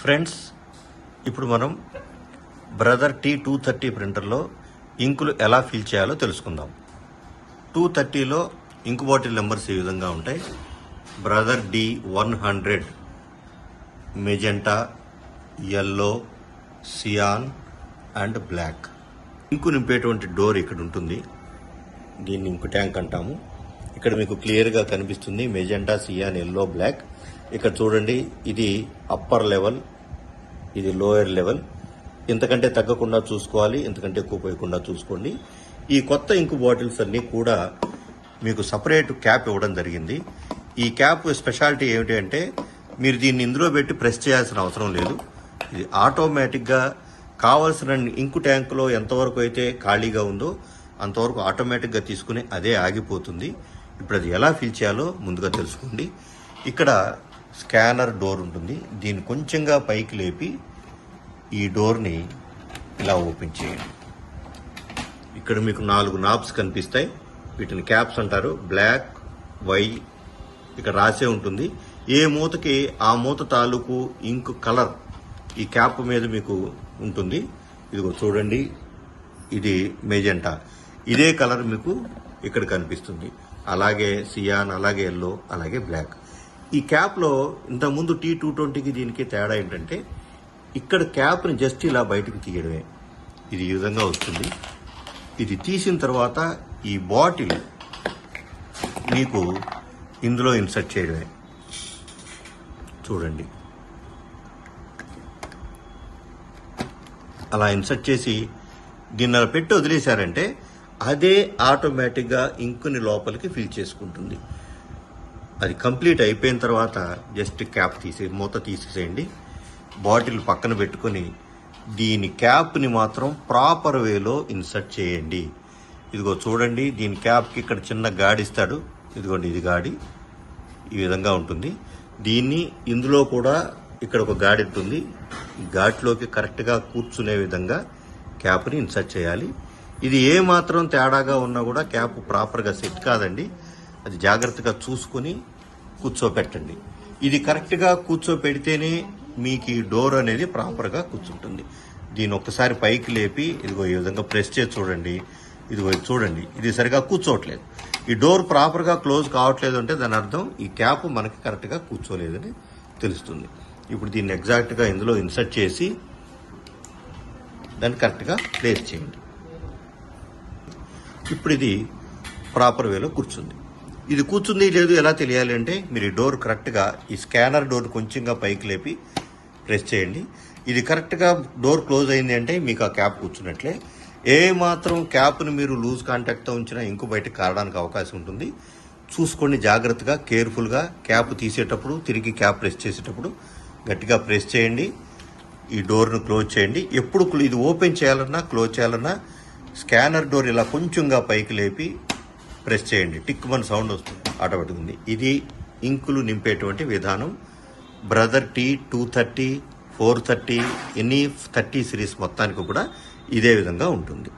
Friends ఇప్పుడు మనం brother T two thirty ప్రింటర్లో ఇంకులు ఎలా ఫిల్ చేయాలో తెలుసుకుందాం. టూ థర్టీలో ఇంకు బాటిల్ నెంబర్స్ ఈ విధంగా ఉంటాయి? Brother D one hundred magenta yellow cyan and black ink నింపేటువంటి door ఇక్కడ ఉంటుంది. దీన్ని ఇంకు ట్యాంక్ అంటాము. ఇక్కడ మీకు క్లియర్గా కనిపిస్తుంది మెజెంటా సియాన్ ఎల్లో బ్లాక్ ఇక్కడ చూడండి ఇది అప్పర్ లెవెల్ ఇది లోయర్ లెవెల్ ఇంతకంటే తగ్గకుండా చూసుకోవాలి ఇంతకంటే ఎక్కువ పోయకుండా చూసుకోండి. ఈ కొత్త ఇంకు బాటిల్స్ అన్నీ కూడా మీకు సపరేట్ క్యాప్ ఇవ్వడం జరిగింది. ఈ క్యాప్ స్పెషాలిటీ ఏమిటి అంటే మీరు దీన్ని ఇందులో పెట్టి ప్రెస్ చేయాల్సిన అవసరం లేదు. ఇది ఆటోమేటిక్గా కావలసిన ఇంకు ట్యాంకులో ఎంతవరకు అయితే ఖాళీగా ఉందో అంతవరకు ఆటోమేటిక్గా తీసుకుని అదే ఆగిపోతుంది. ఇప్పుడు అది ఎలా ఫిల్ చేయాలో ముందుగా తెలుసుకోండి. ఇక్కడ స్కానర్ డోర్ ఉంటుంది. దీన్ని కొంచెంగా పైకి లేపి ఈ డోర్ని ఇలా ఓపెన్ చేయండి. ఇక్కడ మీకు నాలుగు నాబ్స్ కనిపిస్తాయి. వీటిని క్యాప్స్ అంటారు. బ్లాక్ వై ఇక్కడ రాసే ఉంటుంది. ఏ మూతకి ఆ మూత తాలూకు ఇంక్ కలర్ ఈ క్యాప్ మీద మీకు ఉంటుంది. ఇదిగో చూడండి. ఇది మేజెంటా. ఇదే కలర్ మీకు ఇక్కడ కనిపిస్తుంది. అలాగే సియాన్ అలాగే ఎల్లో అలాగే బ్లాక్. ఈ క్యాప్లో ఇంతకుముందు టీ టూ ట్వంటీకి దీనికి తేడా ఏంటంటే ఇక్కడ క్యాప్ని జస్ట్ ఇలా బయటకు తీయడమే. ఇది ఈ విధంగా వస్తుంది. ఇది తీసిన తర్వాత ఈ బాటిల్ మీకు ఇందులో ఇన్సర్ట్ చేయడమే. చూడండి. అలా ఇన్సర్ట్ చేసి దీన్ని అలా పెట్టి వదిలేశారంటే అదే ఆటోమేటిక్గా ఇంకుని లోపలికి ఫిల్ చేసుకుంటుంది. అది కంప్లీట్ అయిపోయిన తర్వాత జస్ట్ క్యాప్ తీసే మూత తీసేసేయండి. బాటిల్ పక్కన పెట్టుకొని దీని క్యాప్ని మాత్రం ప్రాపర్ వేలో ఇన్సర్ట్ చేయండి. ఇదిగో చూడండి దీని క్యాప్కి ఇక్కడ చిన్న గాడి ఇస్తాడు. ఇదిగోండి ఇది గాడి. ఈ విధంగా ఉంటుంది. దీన్ని ఇందులో కూడా ఇక్కడ ఒక గాడి ఉంటుంది. ఈ ఘాట్లోకి కరెక్ట్గా కూర్చునే విధంగా క్యాప్ని ఇన్సర్ట్ చేయాలి. ఇది ఏ మాత్రం తేడాగా ఉన్నా కూడా క్యాప్ ప్రాపర్గా సెట్ కాదండి. అది జాగ్రత్తగా చూసుకుని కూర్చోపెట్టండి. ఇది కరెక్ట్గా కూర్చోపెడితేనే మీకు ఈ డోర్ అనేది ప్రాపర్గా కూర్చుంటుంది. దీని ఒక్కసారి పైకి లేపి ఇదిగో ఈ విధంగా ప్రెస్ చేసి చూడండి. ఇదిగో ఇది చూడండి. ఇది సరిగా కూర్చోవట్లేదు. ఈ డోర్ ప్రాపర్గా క్లోజ్ కావట్లేదు అంటే దాని అర్థం ఈ క్యాప్ మనకి కరెక్ట్గా కూర్చోలేదని తెలుస్తుంది. ఇప్పుడు దీన్ని ఎగ్జాక్ట్గా ఇందులో ఇన్సర్ట్ చేసి దాన్ని కరెక్ట్గా ప్లేస్ చేయండి. ఇప్పుడు ఇది ప్రాపర్ వేలో కూర్చుంది. ఇది కూర్చుంది లేదు ఎలా తెలియాలి అంటే మీరు ఈ డోర్ కరెక్ట్గా ఈ స్కానర్ డోర్ కొంచెంగా పైకి లేపి ప్రెస్ చేయండి. ఇది కరెక్ట్గా డోర్ క్లోజ్ అయింది అంటే మీకు ఆ క్యాప్ కూర్చున్నట్లే. ఏ మాత్రం క్యాప్ని మీరు లూజ్ కాంటాక్ట్తో ఉంచినా ఇంకో బయటకు కారడానికి అవకాశం ఉంటుంది. చూసుకోండి జాగ్రత్తగా కేర్ఫుల్గా. క్యాప్ తీసేటప్పుడు తిరిగి క్యాప్ ప్రెస్ చేసేటప్పుడు గట్టిగా ప్రెస్ చేయండి. ఈ డోర్ను క్లోజ్ చేయండి. ఎప్పుడు ఇది ఓపెన్ చేయాలన్నా క్లోజ్ చేయాలన్నా స్కానర్ డోర్ ఇలా కొంచెంగా పైకి లేపి ప్రెస్ చేయండి. టిక్ మన సౌండ్ వస్తుంది. ఆటోమేటిక్ ఉంది ఇది ఇంకులు నింపేటువంటి విధానం. Brother T two thirty four thirty any thirty series మొత్తానికి కూడా ఇదే విధంగా ఉంటుంది.